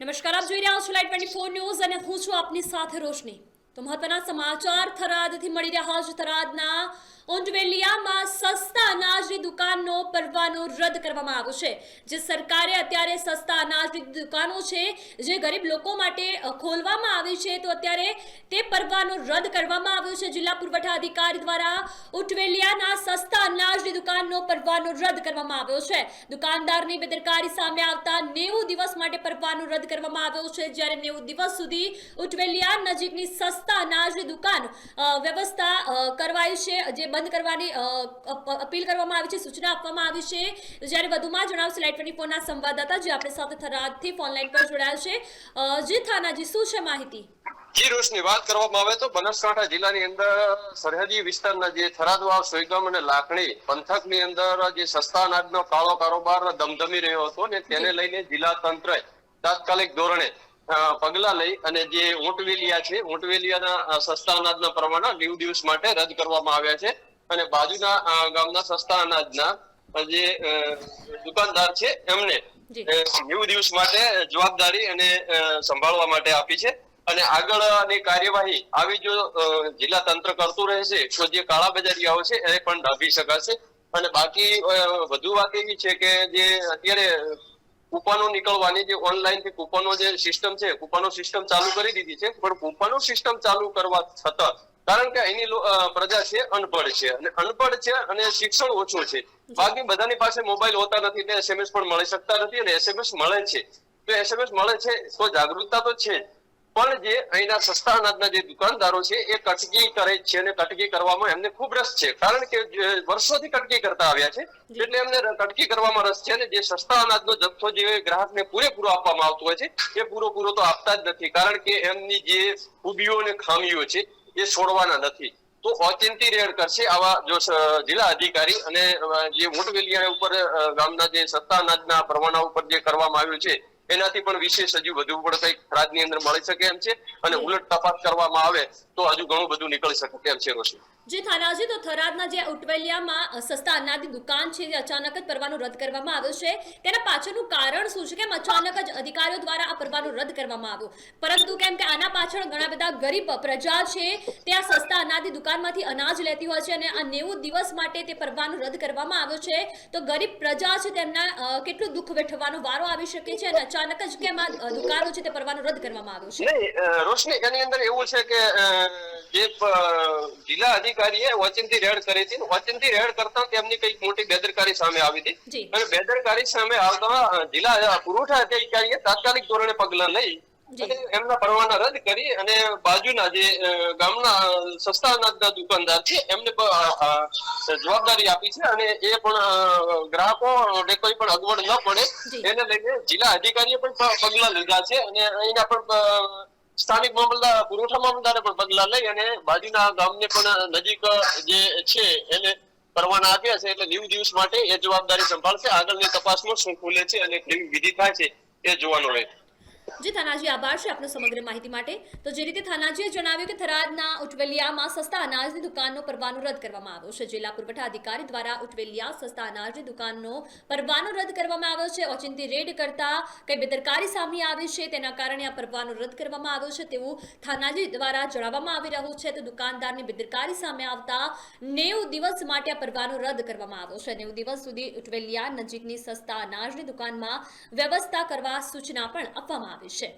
નમસ્કાર, આપ જોઈ રહ્યા છો લાઈટ ટ્વેન્ટી ફોર ન્યૂઝ અને હું છું આપની સાથે રોશની. તો મહત્વના સમાચાર થરાદથી મળી રહ્યા છે. થરાદના ઊંટવેલિયામાં સસ્તા અનાજની દુકાનનો પરવાનો રદ કરવામાં આવ્યો છે. જે સરકારે અત્યારે સસ્તા અનાજની દુકાનો છે, જે ગરીબ લોકો માટે ખોલવામાં આવી છે, તો અત્યારે તે પરવાનો રદ કરવામાં આવ્યો છે. જિલ્લા પુરવઠા અધિકારી દ્વારા ઊંટવેલિયાના સસ્તા અનાજની દુકાનનો પરવાનો રદ કરવામાં આવ્યો છે. દુકાનદારની બેદરકારી સામે આવતા નેવું દિવસ માટે પરવાનો રદ કરવામાં આવ્યો છે. જ્યારે નેવું દિવસ સુધી ઉટવેલિયા નજીકની સસ્તા અનાજની દુકાન વ્યવસ્થા કરવાઈ છે. જે બંધ કરવાની અપીલ કરવામાં આવી છે સૂચના આપવામાં આવી છે. જ્યારે વધુમાં જણાવશે લાઈટ ટ્વેન્ટી ફોરના સંવાદદાતા જે આપણી સાથે થરાદથી ફોનલાઈન પર જોડાયા છે જી થાનાજી શું છે માહિતી? જી રોશની વાત કરવામાં આવે તો બનાસકાંઠા જિલ્લાની અંદર સરહદી વિસ્તારના જે થરાદવાવ સોયગામ અને લાખણી પંથકની અંદર જે સસ્તા અનાજનો કાળો કારોબાર ધમધમી રહ્યો હતો ને તેને લઈને જિલ્લા તંત્રએ તાત્કાલિક ધોરણે પગલા લઈ અને જે ઊંટવેલિયા છે ઊંટવેલિયાના સસ્તા અનાજના પ્રમાણ નેવું દિવસ માટે રદ કરવામાં આવ્યા છે. અને બાજુના ગામના સસ્તા અનાજના જે દુકાનદાર છે એમને. નેવું દિવસ માટે જવાબદારી અને સંભાળવા માટે આપી છે અને આગળની કાર્યવાહી આવી જો જિલ્લા તંત્ર કરતું રહેશે તો જે કાળા બજારીયાઓ છે એ પણ ડાભી શકાશે અને બાકી વધુ વાત એવી છે કે જે અત્યારે કૂપનો નીકળવાની જે ઓનલાઈનથી કૂપનો જે સિસ્ટમ છે, કૂપનો સિસ્ટમ ચાલુ કરી દીધી છે, પણ કૂપનો સિસ્ટમ ચાલુ કરવા છતાં, કારણ કે એની પ્રજા છે અનપઢ છે. અને અનપઢ છે અને શિક્ષણ ઓછું છે. બાકી બધાની પાસે મોબાઈલ હોતા નથી એટલે એસએમએસ પણ મળી શકતા નથી અને એસએમએસ મળે છે. તો એસએમએસ મળે છે તો જાગૃતતા તો છે પણ જે અહીંના સસ્તા અનાજના જે દુકાનદારો છે એ કટકી કરે છે અને કટકી કરવામાં એમને ખૂબ રસ છે. કારણ કે વર્ષોથી કટકી કરતા આવ્યા છે એટલે એમને કટકી કરવામાં રસ છે અને જે સસ્તા અનાજનો જથ્થો જે ગ્રાહકને પૂરેપૂરો આપવામાં આવતો હોય છે એ પૂરો તો આપતા જ નથી. કારણ કે એમની જે ખૂબીઓ અને ખામીઓ છે એ છોડવાના નથી. તો ઓચિંતી રેડ કરશે આવા જો જિલ્લા અધિકારી અને જે મોટવેલિયા ઉપર ગામના જે સત્તા અનાજના પરવાના ઉપર જે કરવામાં આવ્યું છે એનાથી પણ વિશેષ હજુ વધુ પણ કંઈકની અંદર મળી શકે એમ છે અને ઉલટ તપાસ કરવામાં આવે તો હજુ ઘણું બધું નીકળી શકે તેમ છે રોશની. જી થાનાજી તો થરાદના જે ઉટવેલિયામાં સસ્તા અનાજની દુકાન છે, જે અચાનક જ પરવાનો રદ કરવામાં આવ્યો છે. તેના પાછળનું કારણ શું છે? કેમ અચાનક જ અધિકારીઓ દ્વારા આ પરવાનો રદ કરવામાં આવ્યો? પરંતુ કેમ કે આના પાછળ ઘણા બધા ગરીબ પ્રજા છે, તે આ સસ્તા અનાજની દુકાનમાંથી અનાજ લેતી હોય છે અને આ નેવું દિવસ માટે તે પરવાનો રદ કરવામાં આવ્યો છે. તો ગરીબ પ્રજા છે તેમના કેટલું દુઃખ વેઠવાનો વારો આવી શકે છે અને અચાનક જ કેમ આ દુકાનો છે તે પરવાનો રદ કરવામાં આવ્યો છે? રોશની, એની અંદર એવું છે કે જે જિલ્લા જિલ્લા અધિકારીએ ઓચિંતી રેડ કરી હતી ઓચિંતી રેડ કરતા તેમની કંઈક મોટી બેદરકારી સામે આવી હતી. અને બેદરકારી સામે આવતા જિલ્લા પુરવઠા અધિકારીએ તાત્કાલિક ધોરણે પગલા લઈ અને એમના પરવાના રદ કરી અને બાજુના જે ગામના સસ્તા અનાજના દુકાનદાર છે એમને જવાબદારી આપી છે અને એ પણ ગ્રાહકો ને કોઈ પણ અગવડ ન પડે. એને લઈને જિલ્લા અધિકારીએ પણ પગલા લીધા છે અને અહીંના પણ સ્થાનિક મામલદાર પુરવઠા મામલતદારે પણ પગલા લઈ અને બાજુના ગામને પણ નજીક, જે છે એને પરવાના આપ્યા છે એટલે નેવું દિવસ માટે એ જવાબદારી સંભાળશે. આગળની તપાસમાં શું ખુલે છે અને કેવી વિધિ થાય છે એ જોવાનું રહે જી થાનાજી આભાર છે આપનો સમગ્ર માહિતી માટે. તો જે રીતે થાનાજીએ જણાવ્યું કે થરાદના ઉટવેલિયામાં સસ્તા અનાજની દુકાનનો પરવાનો રદ કરવામાં આવ્યો છે. જિલ્લા પુરવઠા અધિકારી દ્વારા ઉટવેલિયા સસ્તા અનાજની દુકાનનો પરવાનો રદ કરવામાં આવ્યો છે. ઓચિંતી રેડ કરતા કઈ બેદરકારી સામે આવી છે તેના કારણે આ પરવાનો રદ કરવામાં આવ્યો છે તેવું થાનાજી દ્વારા જણાવવામાં આવી રહ્યું છે. તો દુકાનદારની બેદરકારી સામે આવતા નેવું દિવસ માટે આ પરવાનો રદ કરવામાં આવ્યો છે. નેવું દિવસ સુધી ઉટવેલિયા નજીકની સસ્તા અનાજની દુકાનમાં વ્યવસ્થા કરવા સૂચના પણ આપવામાં આવી dice